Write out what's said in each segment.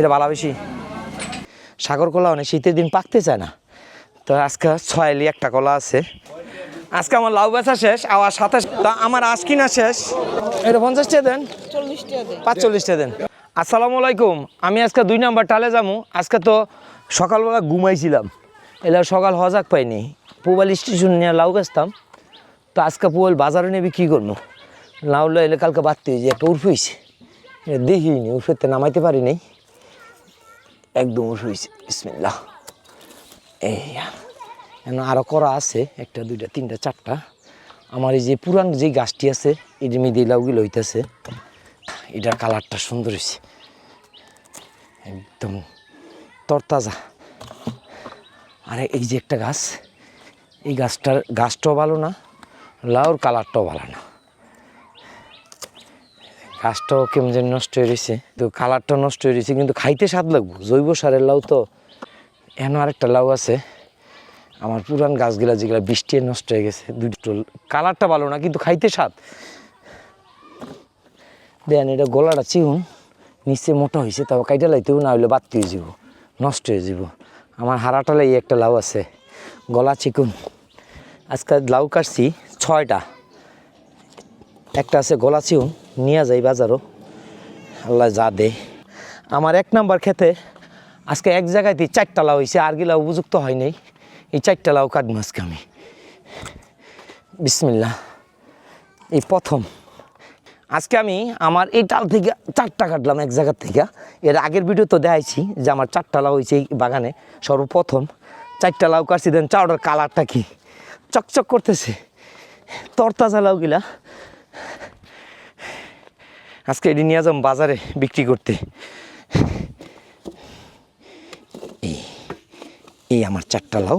এটা ভালো বেশি। সাগর কলা অনেক শীতের দিন পাকতে চায় না। তো আজকে ছয়ালি একটা কলা আছে। আজকে আমার লাউ বেচা শেষ আবার সাতাশ তা আমার আজ কিনা শেষ। এটা পঞ্চাশ টাকা দেন? চল্লিশ টাকা দেয় পাঁচচল্লিশ টাকা দেন। আসসালামু আলাইকুম আমি আজকে দুই নাম্বার টালে যাব। আজকে তো সকালবেলা ঘুমাইছিলাম। এলা সকাল হজাক পাইনি। পুবাল স্টেশন নিয়ে লাউ বেচতাম। তো আজকে পুবাল বাজারে নেবে কী করব। লাউ এলে কালকে বাড়তে যে একটা উর্ফ হয়েছে। দেখিনি উর্ফেতে নামাইতে পারি নাই। একদম উর্ফ হয়েছে বিসমিল্লাহ। এই আরও করা আছে, একটা, দুইটা, তিনটা, চারটা। আমার এই যে পুরান যে গাছটি আছে যে মিদি লাউগুলো হইতেছে, এটার কালারটা সুন্দর হয়েছে একদম তরতাজা। আর, এই যে একটা গাছ, এই গাছটার গাছটাও ভালো না, লাউর কালারটাও ভালো না। গাছটাও কেমন যেন নষ্ট হয়ে রয়েছে তো কালারটা নষ্ট হয়ে রয়েছে কিন্তু খাইতে স্বাদ লাগবো। জৈব সারের লাউ তো এখনও আরেকটা লাউ আছে। আমার পুরান গাছগুলা যেগুলা বৃষ্টি নষ্ট হয়ে গেছে দুটো কালারটা ভালো না, কিন্তু খাইতে স্বাদ। দেন এটা গলাটা চিহুন নিচে মোটা হয়েছে তবে কাইটা লাইতেও না হইলে বাদ হয়ে যাব, নষ্ট হয়ে যাব। আমার হারাটালে এই একটা লাউ আছে, গলা চিকুন। আজকাল লাউ কাটছি ছয়টা, একটা আছে গলা চিউন নিয়ে যাই বাজারও। আল্লাহ যা দে। আমার এক নাম্বার খেতে আজকে এক জায়গাতে চারটা লাউ হয়েছে, আর গিলা উপযুক্ত হয় নাই। এই চারটা লাউ কাটবো আজকে আমি। বিসমিল্লা এই প্রথম। আজকে আমি আমার এই ডাল থেকে চারটা কাটলাম এক জায়গার থেকে। এর আগের ভিডিও তো দেখাইছি যে আমার চারটা লাউ হয়েছে এই বাগানে। সর্বপ্রথম চারটা লাউ কাটছি দেন চাউটার কালারটা কি? চকচক করতেছে। তরতাজা লাউগুলা। আজকে এটি নিয়ে যাম বাজারে বিক্রি করতে। এই এই আমার চারটা লাউ।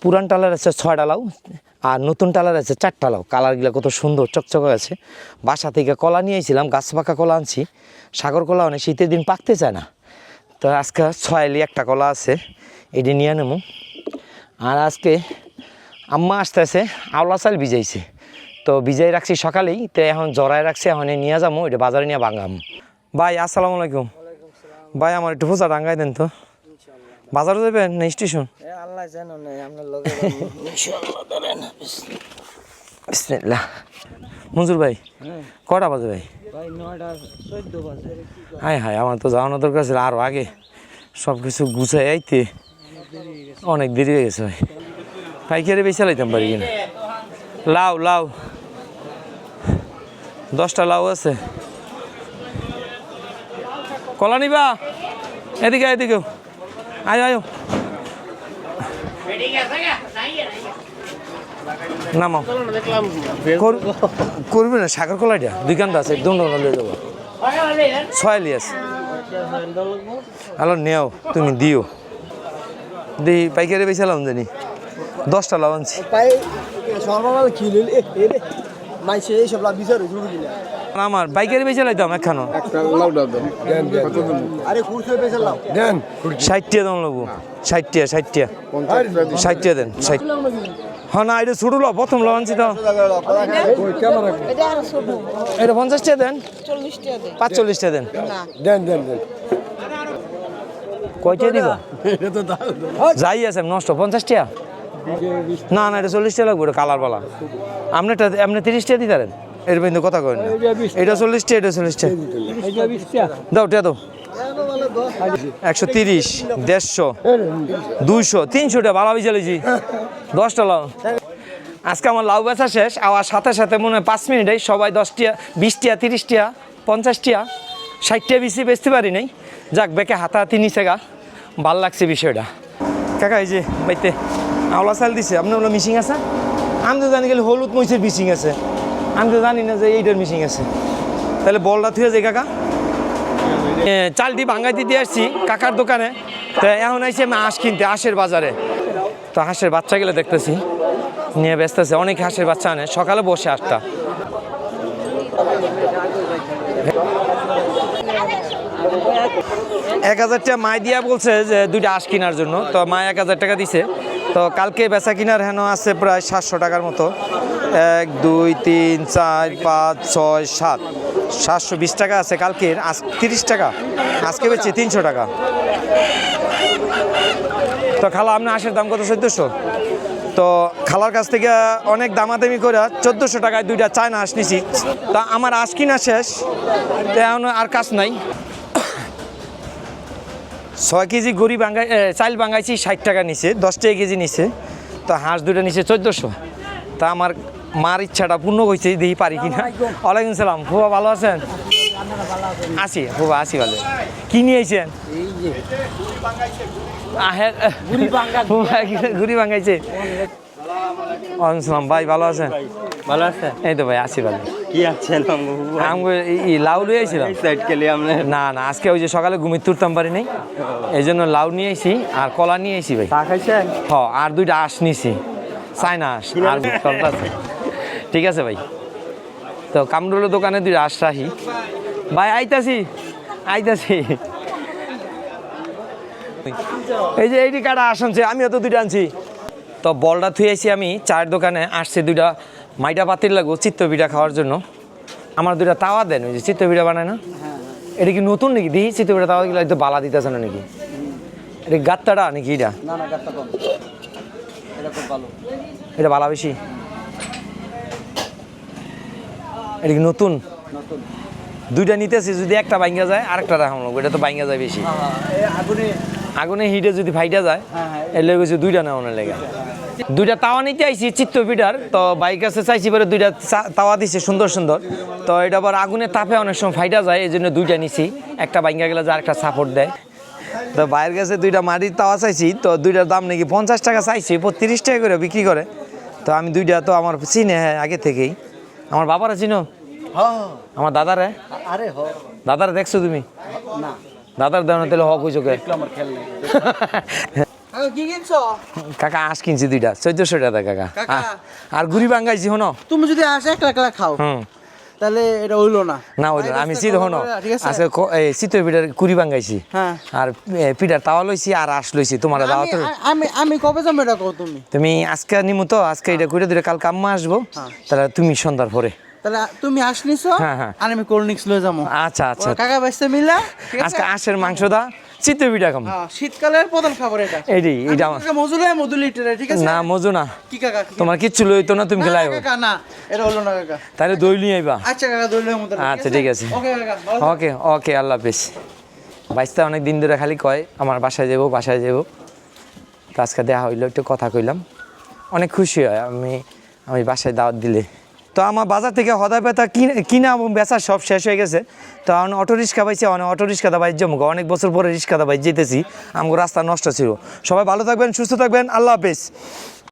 পুরান টালার আছে ছয়টা লাউ আর নতুন টালার আছে চারটা লাউ। কালারগুলো কত সুন্দর, চকচকে আছে। বাসা থেকে কলা নিয়ে এসেছিলাম গাছ পাকা কলা আনছি। সাগর কলা অনেক, শীতের দিন পাকতে চায় না। তো আজকে ছয়ালি একটা কলা আছে, এটি নিয়ে নেব আর আজকে আম্মা আসতে আসতেছে, আওলা চাল ভিজাইছে। তো ভিজাই রাখছি সকালেই তো এখন জড়াই রাখছি এখন নিয়ে যাব এটা বাজারে নিয়ে বাঙাম ভাই আসসালামু আলাইকুম। ভাই আমার একটু ফোসা ডাঙ্গাই দেন তো। বাজারে যাবেন না স্টেশন? আল্লাহ জানো না আপনার লগে বিসমিল্লাহ। মঞ্জুর ভাই কটা বাজে ভাই? হায় হায় আমার তো যাওয়ানো দরকার ছিল আরও আগে। সব কিছু গুছাই আইতে অনেক দেরি হয়ে গেছে ভাই। পাইকারি বেশি লাইতাম পারি কিনা? লাউ লাউ। দশটা লাউ আছে। কলা নিবা? এদিকে এদিকে। আয়ো আয়ো। কর- করবি না, সাগর দুই কান্দা আছে, একদম যাব। ছয়ালি আছে। হ্যালো নেও তুমি দিও। দি পাইকারি বেচালাম জানি। দশটা লাভ আনছি। লাভ বিচার আমার বাইকারি বেচে লাইতাম একখানো। আরে কুরসে পেছালাম দেন। ষাটটিয়া দাম লাগবো ষাটটিয়া ষাটটিয়া। ষাটটিয়া দেন ষাট। হ্যাঁ না এটা ছোটো লাভ প্রথম লাভ আনছি তো এটা আরও পঞ্চাশ টাকা দেন? চল্লিশ টাকা দেয় পাঁচচল্লিশ টাকা দেন দেন দেন। দেন কয়টা দিব যাই আছে নষ্ট পঞ্চাশ টাকা না না, এটা চল্লিশটা লাগবে, এটা কালার বালা। আপনি এটা আপনি তিরিশ টাকা দিতে পারেন। এর বিন্দু কথা করেন এটা চল্লিশটা এটা চল্লিশটা দাও, টিয়া দাও। একশো তিরিশ, দেড়শো, দুইশো তিনশো টাকা ভালো বিচালিছি দশটা লাউ আজকে আমার লাউ বেচা শেষ, আবার সাথে সাথে মনে হয় পাঁচ মিনিটেই সবাই দশটিয়া, বিশটিয়া, তিরিশটিয়া, পঞ্চাশটিয়া, ষাটটিয়া বেশি বেচতে পারি নাই। যাক, বেকে হাতাহাতি নিচে ভালো লাগছে বিষয়টা। কাকা, এই যে, বাইতে, আওলা চাল দিছে। আপনার ওগুলো মিশিং আছে? আমি তো জানি গেলে হলুদ মরিচের মিশিং আছে। আমি তো জানি না যে এইটার মিশিং আছে। তাহলে বলটা থুয়ে যায় কাকা। চালটি ভাঙ্গাই দিতে আসছি কাকার দোকানে। তো এখন আইছি আমি হাঁস কিনতে, হাঁসের বাজারে। তো হাঁসের বাচ্চাগুলো দেখতেছি। নিয়ে ব্যস্ত আছে, অনেক হাঁসের বাচ্চা আনে। সকালে বসে আটটা। এক হাজার টাকা মায় দিয়া বলছে যে দুইটা হাঁস কেনার জন্য। তো মায় এক হাজার টাকা দিছে। তো কালকে বেচা কিনার হেন আছে প্রায় সাতশো টাকার মতো। এক, দুই, তিন, চার, পাঁচ, ছয়, সাত। সাতশো বিশ টাকা আছে কালকের। আজ তিরিশ টাকা। আজকে বেচছে তিনশো টাকা। তো খালা, আপনার আঁশের দাম কত? চোদ্দোশো। তো খালার কাছ থেকে অনেক দামাদামি করে চোদ্দোশো টাকায় দুইটা চায়না আঁশ নিছি। তা আমার আঁশ কিনা শেষ? এখন আর কাজ নাই। ছয় কেজি গড়ি বাঙ্গাই চাইল বাঙ্গাইছি ষাট টাকা নিছে দশ টাকা কেজি নিছে। তো হাঁস দুটো নিছে চোদ্দোশো। তা আমার মার ইচ্ছাটা পূর্ণ হয়েছে দেখি পারি কিনা। ওয়ালাইকুম সালাম ফুবা ভালো আছেন? আসি ফুবা আছি ভালো। কি নিয়ে আইছেন? ঘুরি বাঙ্গাইছে? ওয়ালাইকুম ভাই ভালো আছেন? ভালো আছে এই তো ভাই আছি ভালো। কি আছেন ই লাউ লিয়ে আইছিলাম। সাইড কেলে আমরা না না আজকে ওই যে সকালে ঘুমিয়ে তুলতাম পারি নাই। এই জন্য লাউ নিয়ে আইছি আর কলা নিয়ে আইছি ভাই। চা খাইছেন? হ আর দুইটা আঁশ নিছি। চায়না আঁশ আর আছে। ঠিক আছে ভাই। তো কামরুলের দোকানে দুইটা আঁশ রাখি। ভাই আইতাছি। আইতাছি। এই যে এইটি কাটা আঁশ আনছে আমিও তো দুইটা আনছি। তো বলটা থুই আইছি আমি চায়ের দোকানে আসছে দুইটা মাইটা পাতির লাগবো চিত্ত পিঠা খাওয়ার জন্য। আমার দুইটা তাওয়া দেন ওই যে চিত্ত পিঠা বানায় না? এটা কি নতুন নাকি? দিই চিত্ত পিঠা তাওয়া গেলে একটু বালা দিতেছে না নাকি? এটা গাত্তাটা নাকি এটা? এটা বালা বেশি? এটা কি নতুন? দুইটা নিতেছি যদি একটা বাইঙ্গা যায় আরেকটা রাখাম লাগবে এটা তো বাইঙ্গা যায় বেশি। এই আগুনে আগুনে হিটে যদি ফাইটা যায় হ্যাঁ, হ্যাঁ। এর লেগে গেছে দুইটা নেওয়ানোর লেগে। দুইটা তাওয়া নিতে আইছি চিত্ত পিঠার তো বাইক কাছে চাইছি পরে দুইটা তাওয়া দিছে সুন্দর সুন্দর। তো এটা আবার আগুনের তাপে অনেক সময় ফাইটা যায় এই জন্য দুইটা নিছি। একটা বাইঙ্গা গেলে যে আরেকটা সাপোর্ট দেয়। তো বাইরের কাছে দুইটা মাটির তাওয়া চাইছি তো দুইটার দাম নাকি পঞ্চাশ টাকা চাইছি তিরিশ টাকা করে বিক্রি করে। তো আমি দুইটা তো আমার চিনে হ্যাঁ আগে থেকেই। আমার বাবারা চিনো? হ্যাঁ। আমার দাদারে? আরে দাদারে দেখছ তুমি? না। দাদার দেওয়া তাহলে হক হয়েছো কে আমার খেল নাই। কি কিনছো? কাকা আঁশ কিনছি দুইটা চোদ্দশো টাকা কাকা। কাকা। আর গুড়ি বাঙ্গাইছি হনো তুমি যদি আসে একলা একলা খাও তাহলে এটা হইল না। না ওই আমি চিত হনো আজকে চিত পিঠার কুড়ি বাঙ্গাইছি হ্যাঁ। আর পিঠার তাওয়া লইছি আর আঁশ লইছি তোমার দাওয়া আমি আমি আমি কবে যাব এটা কও তুমি? তুমি আজকে নিমু তো আজকে এটা করে দিলে কালকে আম্মা আসব। হ্যাঁ। তাহলে তুমি সন্ধ্যার পরে। তাহলে তুমি আসনিছো হ্যাঁ, হ্যাঁ। আর আমি কোল্ড ড্রিঙ্কস লয়ে যাব আচ্ছা আচ্ছা। কাকা বাইসতে মিলা। আজকে আঁশের মাংস দা চিত পিঠা খাম। শীতকালের প্রধান খাবার এটা। এইটাই এইটা আমার। মধুলি লিটারে ঠিক আছে? না মজু না। কি কাকা তোমার কিচ্ছু লইতো না তুমি খেলাই কাকা না এটা হলো না কাকা। তাহলে দই নিয়ে আইবা। আচ্ছা কাকা দইলের মতো আচ্ছা, ঠিক আছে। ওকে কাকা ওকে ওকে আল্লাহ হাফিজ। বাইসটা অনেক দিন ধরে খালি কয় আমার বাসায় যাব বাসায় যাব তো আজকে দেখা হইল একটু কথা কইলাম। অনেক খুশি হয় আমি আমি বাসায় দাওয়াত দিলে। তো আমার বাজার থেকে হদা পেতা কিনা এবং বেচা সব শেষ হয়ে গেছে। তো আমি অটো রিক্সা পাইছি অনেক অটো রিক্সা দাবাই জমুক। অনেক বছর পরে রিক্সা দাবাই যেতেছি আমার রাস্তা নষ্ট ছিল। সবাই ভালো থাকবেন, সুস্থ থাকবেন, আল্লাহ হাফিজ।